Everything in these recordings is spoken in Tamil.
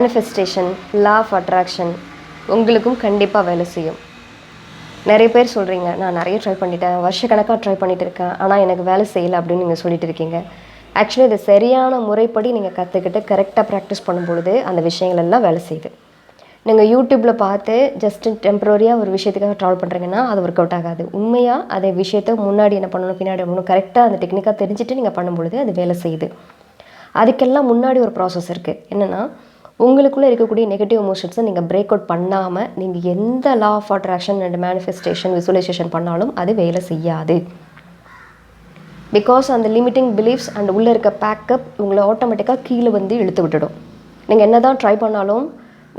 மேனிஃபெஸ்டேஷன் லா ஆஃப் அட்ராக்ஷன் உங்களுக்கும் கண்டிப்பாக வேலை செய்யும். நிறைய பேர் சொல்கிறீங்க நான் நிறைய ட்ரை பண்ணிட்டேன் வருஷக்கணக்காக ட்ரை பண்ணிட்டு இருக்கேன் ஆனால் எனக்கு வேலை செய்யலை அப்படின்னு நீங்கள் சொல்லிட்டு இருக்கீங்க. ஆக்சுவலி இது சரியான முறைப்படி நீங்கள் கற்றுக்கிட்டு கரெக்டாக ப்ராக்டிஸ் பண்ணும்பொழுது அந்த விஷயங்கள் எல்லாம் வேலை செய்யுது. நீங்கள் யூடியூப்பில் பார்த்து ஜஸ்ட் டெம்பரரியாக ஒரு விஷயத்துக்காக ட்ராவல் பண்ணுறீங்கன்னா அது ஒர்க் அவுட் ஆகாது. உண்மையாக அதை விஷயத்தை முன்னாடி என்ன பண்ணணும் பின்னாடி பண்ணணும் கரெக்டாக அந்த டெக்னிக்காக தெரிஞ்சுட்டு நீங்கள் பண்ணும்பொழுது அது வேலை செய்யுது. அதுக்கெல்லாம் முன்னாடி ஒரு ப்ராசஸ் இருக்குது என்னென்னா உங்களுக்குள்ளே இருக்கக்கூடிய நெகட்டிவ் எமோஷன்ஸை நீங்கள் பிரேக் அவுட் பண்ணாமல் நீங்கள் எந்த law of attraction and manifestation visualisation பண்ணாலும் அது வேலை செய்யாது. பிகாஸ் அந்த லிமிட்டிங் பிலீஃப்ஸ் அண்ட் உள்ளே இருக்க பேக்கப் உங்களை ஆட்டோமேட்டிக்காக கீழே வந்து இழுத்து விட்டுடும். நீங்கள் என்ன தான் ட்ரை பண்ணாலும்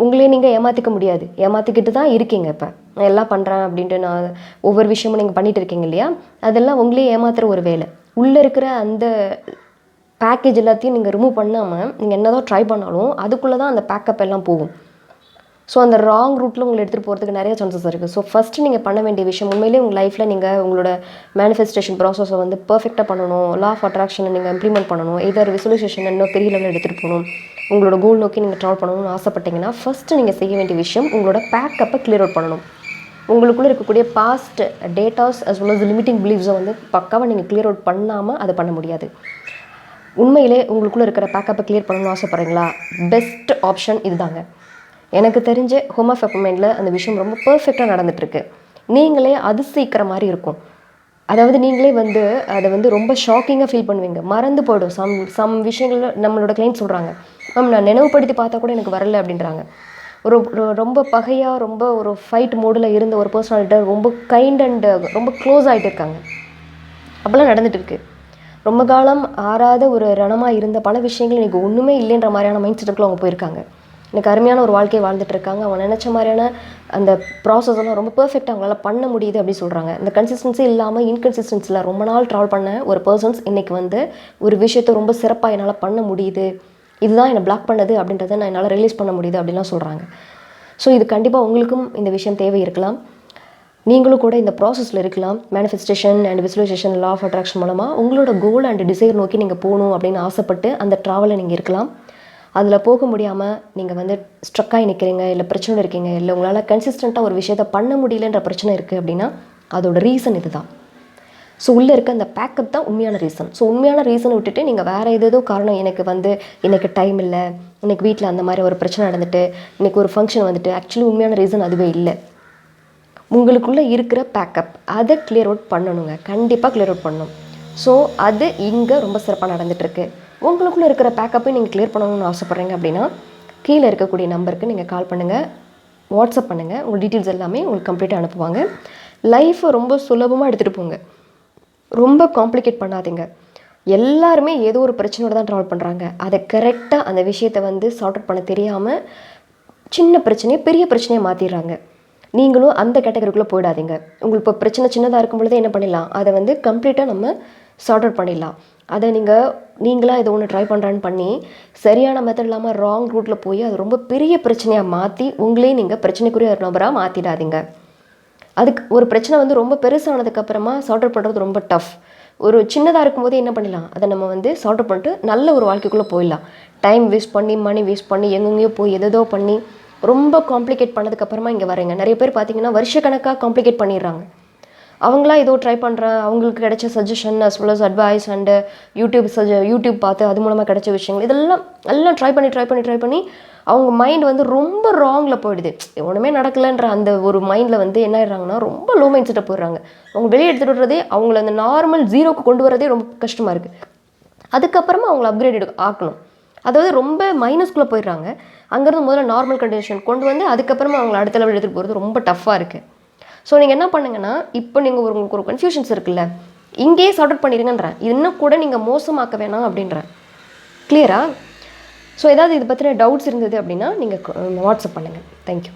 உங்களே நீங்கள் ஏமாற்றிக்க முடியாது. ஏமாற்றிக்கிட்டு தான் இருக்கீங்க இப்போ. நான் எல்லாம் பண்ணுறேன் அப்படின்ட்டு நான் ஒவ்வொரு விஷயமும் நீங்கள் பண்ணிகிட்டு இருக்கீங்க இல்லையா? அதெல்லாம் உங்களே ஏமாத்துற ஒரு வேலை. உள்ளே இருக்கிற அந்த பேக்கேஜ் எல்லாத்தையும் நீங்கள் ரிமூவ் பண்ணாமல் நீங்கள் என்ன தான் ட்ரை பண்ணாலும் அதுக்குள்ளே தான் அந்த பேக்கப் எல்லாம் போகும். ஸோ அந்த ராங் ரூட்டில் உங்களை எடுத்துகிட்டு போகிறதுக்கு நிறைய சான்சஸ் இருக்குது ஸோ ஃபஸ்ட்டு நீங்கள் பண்ண வேண்டிய விஷயம் உண்மையிலேயே உங்கள் லைஃப்பில் நீங்கள் உங்களோட மேனிஃபெஸ்டேஷன் ப்ராசஸை வந்து பர்ஃபெக்டாக பண்ணணும். லா ஆஃப் அட்ராக்ஷனை நீங்கள் இம்ப்ளிமெண்ட் பண்ணணும். இதர் விசுவலைசேஷன் இன்னும் பெரிய லெவலில் எடுத்துகிட்டு போகணும். உங்களோட கோல் நோக்கி நீங்கள் ட்ராவல் பண்ணணும்னு ஆசைப்பட்டீங்கன்னா ஃபஸ்ட்டு நீங்கள் செய்ய வேண்டிய விஷயம் உங்களோட பேக்கப்பை கிளியர் அவுட் பண்ணணும். உங்களுக்குள்ளே இருக்கக்கூடிய past datas as well as limiting பிலீவ்ஸை வந்து பக்காவாக நீங்கள் கிளியர் அவுட் பண்ணாமல் அதை பண்ண முடியாது. உண்மையிலே உங்களுக்குள்ளே இருக்கிற பேக்கப்பை கிளியர் பண்ணணும்னு ஆசைப்பட்றீங்களா? பெஸ்ட் ஆப்ஷன் இதுதாங்க. எனக்கு தெரிஞ்ச ஹோம் ஆஃப் அந்த விஷயம் ரொம்ப பர்ஃபெக்டாக நடந்துட்டுருக்கு. நீங்களே அது சீக்கிரம் மாதிரி இருக்கும். அதாவது நீங்களே வந்து அதை வந்து ரொம்ப ஷாக்கிங்காக ஃபீல் பண்ணுவீங்க. மறந்து போயிடும். சம் சம் விஷயங்கள் நம்மளோட கிளைண்ட் சொல்கிறாங்க மேம் நான் நினைவுபடுத்தி பார்த்தா கூட எனக்கு வரல அப்படின்றாங்க. ஒரு ரொம்ப பகையாக ரொம்ப ஒரு ஃபைட் மோடில் இருந்த ஒரு பர்சனாலிட்ட ரொம்ப கைண்ட் அண்ட் ரொம்ப க்ளோஸ் ஆகிட்டு இருக்காங்க. அப்போல்லாம் நடந்துட்டு இருக்குது ரொம்ப காலம் ஆறாத ஒரு ரணமாக இருந்த பல விஷயங்கள் இன்றைக்கி ஒன்றுமே இல்லைன்ற மாதிரியான மைண்ட் செட்டுக்குள்ள அவங்க போயிருக்காங்க. எனக்கு அருமையான ஒரு வாழ்க்கையை வாழ்ந்துட்டு இருக்காங்க. அவங்க நினச்ச மாதிரியான அந்த ப்ராசஸ் எல்லாம் ரொம்ப பெர்ஃபெக்டாக அவங்களால பண்ண முடியுது அப்படின்னு சொல்கிறாங்க இந்த கன்சிஸ்டன்சி இல்லாமல் இன்கன்சிஸ்டன்சியில் ரொம்ப நாள் ட்ராவல் பண்ண ஒரு பர்சன்ஸ் இன்றைக்கி வந்து ஒரு விஷயத்தை ரொம்ப சிறப்பாக என்னால் பண்ண முடியுது. இதுதான் என்னை பிளாக் பண்ணது அப்படின்றத நான் என்னால் ரிலீஸ் பண்ண முடியுது அப்படின்லாம் சொல்கிறாங்க ஸோ இது கண்டிப்பாக உங்களுக்கும் இந்த விஷயம் தேவை இருக்கலாம். நீங்களும் கூட இந்த ப்ராசஸில் இருக்கலாம். Manifestation and visualisation law of attraction மூலமாக உங்களோட கோல் அண்ட் டிசைர் நோக்கி நீங்கள் போகணும் அப்படின்னு ஆசைப்பட்டு அந்த ட்ராவலில் நீங்கள் இருக்கலாம். அதில் போக முடியாமல் நீங்கள் வந்து ஸ்ட்ரக்காகி நிற்கிறீங்க இல்லை பிரச்சனை இருக்கீங்க இல்லை உங்களால் கன்சிஸ்டண்ட்டாக ஒரு விஷயத்த பண்ண முடியலன்ற பிரச்சனை இருக்குது அப்படின்னா அதோட ரீசன் இதுதான். ஸோ உள்ளே இருக்க அந்த பேக்கப் தான் உண்மையான ரீசன் ஸோ உண்மையான ரீசனை விட்டுட்டு நீங்கள் வேறு ஏதேதோ காரணம் எனக்கு வந்து எனக்கு டைம் இல்லை இன்றைக்கி வீட்டில் அந்த மாதிரி ஒரு பிரச்சனை நடந்துட்டு இன்னைக்கு ஒரு ஃபங்க்ஷன் வந்துட்டு ஆக்சுவலி உண்மையான ரீசன் அதுவே இல்லை. உங்களுக்குள்ளே இருக்கிற பேக்கப் அதை கிளியர் அவுட் பண்ணணுங்க. கண்டிப்பாக கிளியர் அவுட் பண்ணணும். ஸோ அது இங்கே ரொம்ப சிறப்பாக நடந்துகிட்ருக்கு உங்களுக்குள்ளே இருக்கிற பேக்கப்பை நீங்கள் கிளியர் பண்ணணும்னு ஆசைப்பட்றீங்க அப்படின்னா கீழே இருக்கக்கூடிய நம்பருக்கு நீங்கள் கால் பண்ணுங்கள் வாட்ஸ்அப் பண்ணுங்கள் உங்கள் டீட்டெயில்ஸ் எல்லாமே உங்களுக்கு கம்ப்ளீட்டாக அனுப்புவாங்க. லைஃப்பை ரொம்ப சுலபமாக எடுத்துகிட்டு போங்க. ரொம்ப காம்ப்ளிகேட் பண்ணாதீங்க. எல்லாருமே ஏதோ ஒரு பிரச்சனையோட தான் ட்ராவல் பண்ணுறாங்க அதை கரெக்டாக அந்த விஷயத்தை வந்து சார்ட் அவுட் பண்ண தெரியாமல் சின்ன பிரச்சனையை பெரிய பிரச்சனையை மாற்றிடுறாங்க நீங்களும் அந்த கேட்டகரிக்குள்ளே போயிடாதீங்க. உங்களுக்கு இப்போ பிரச்சனை சின்னதாக இருக்கும் பொழுது என்ன பண்ணிடலாம்? அதை வந்து கம்ப்ளீட்டாக நம்ம சார்ட் அவுட் பண்ணிடலாம். அதை நீங்கள் நீங்களாக இதை ஒன்று ட்ரை பண்ணுறான்னு பண்ணி சரியான மெத்தட் இல்லாமல் ராங் ரூட்டில் போய் அது ரொம்ப பெரிய பிரச்சனையாக மாற்றி உங்களே நீங்கள் பிரச்சனைக்குரிய ஒரு நபராக மாற்றிடாதீங்க அதுக்கு ஒரு பிரச்சனை வந்து ரொம்ப பெருசானதுக்கப்புறமா சார்ட் அவுட் பண்ணுறது ரொம்ப டஃப் ஒரு சின்னதாக இருக்கும்போது என்ன பண்ணிடலாம் அதை நம்ம வந்து சார்ட் அவுட் பண்ணிட்டு நல்ல ஒரு வாழ்க்கைக்குள்ளே போயிடலாம். டைம் வேஸ்ட் பண்ணி மணி வேஸ்ட் பண்ணி எங்கெங்கேயோ போய் எதோ பண்ணி ரொம்ப காம்ப்ளிகேட் பண்ணதுக்கப்புறமா இங்கே வரேங்க. நிறைய பேர் பார்த்தீங்கன்னா வருஷக்கணக்காக காம்ப்ளிகேட் பண்ணிடுறாங்க. அவங்களா ஏதோ ட்ரை பண்ணுற அவங்களுக்கு கிடைச்ச suggestion as well as advice and YouTube சஜ YouTube பார்த்து அது மூலமாக கிடைச்ச விஷயங்கள் இதெல்லாம் எல்லாம் ட்ரை பண்ணி ட்ரை பண்ணி ட்ரை பண்ணி அவங்க மைண்ட் வந்து ரொம்ப ராங்கில் போயிடுது. ஒன்றுமே நடக்கலைன்ற அந்த ஒரு மைண்டில் வந்து என்ன ஆயிடுறாங்கன்னா ரொம்ப லோ மைண்ட் செட்டை போயிடுறாங்க. அவங்க வெளியே எடுத்துகிட்டு விடுறதே அவங்கள அந்த நார்மல் ஜீரோக்கு கொண்டு வரதே ரொம்ப கஷ்டமாக இருக்குது அதுக்கப்புறமா அவங்கள அப்கிரேட் ஆக்கணும். அதாவது ரொம்ப மைனஸ்குள்ளே போயிடுறாங்க. அங்கேருந்து முதல்ல நார்மல் கண்டிஷன் கொண்டு வந்து அதுக்கப்புறமா அவங்கள அடுத்த லெவல் எடுத்துகிட்டு போகிறது ரொம்ப டஃப்பாக இருக்குது ஸோ நீங்கள் என்ன பண்ணுங்கன்னா இப்போ நீங்கள் ஒரு உங்களுக்கு ஒரு கன்ஃபியூஷன்ஸ் இருக்குல்ல இங்கேயே சார்ட் அவுட் பண்ணிடுங்கன்றேன். இன்னும் கூட நீங்கள் மோசமாக்க வேணாம் அப்படின்றேன். கிளியரா ஸோ ஏதாவது இது பற்றின டவுட்ஸ் இருந்தது அப்படின்னா நீங்கள் வாட்ஸ்அப் பண்ணுங்கள் தேங்க்யூ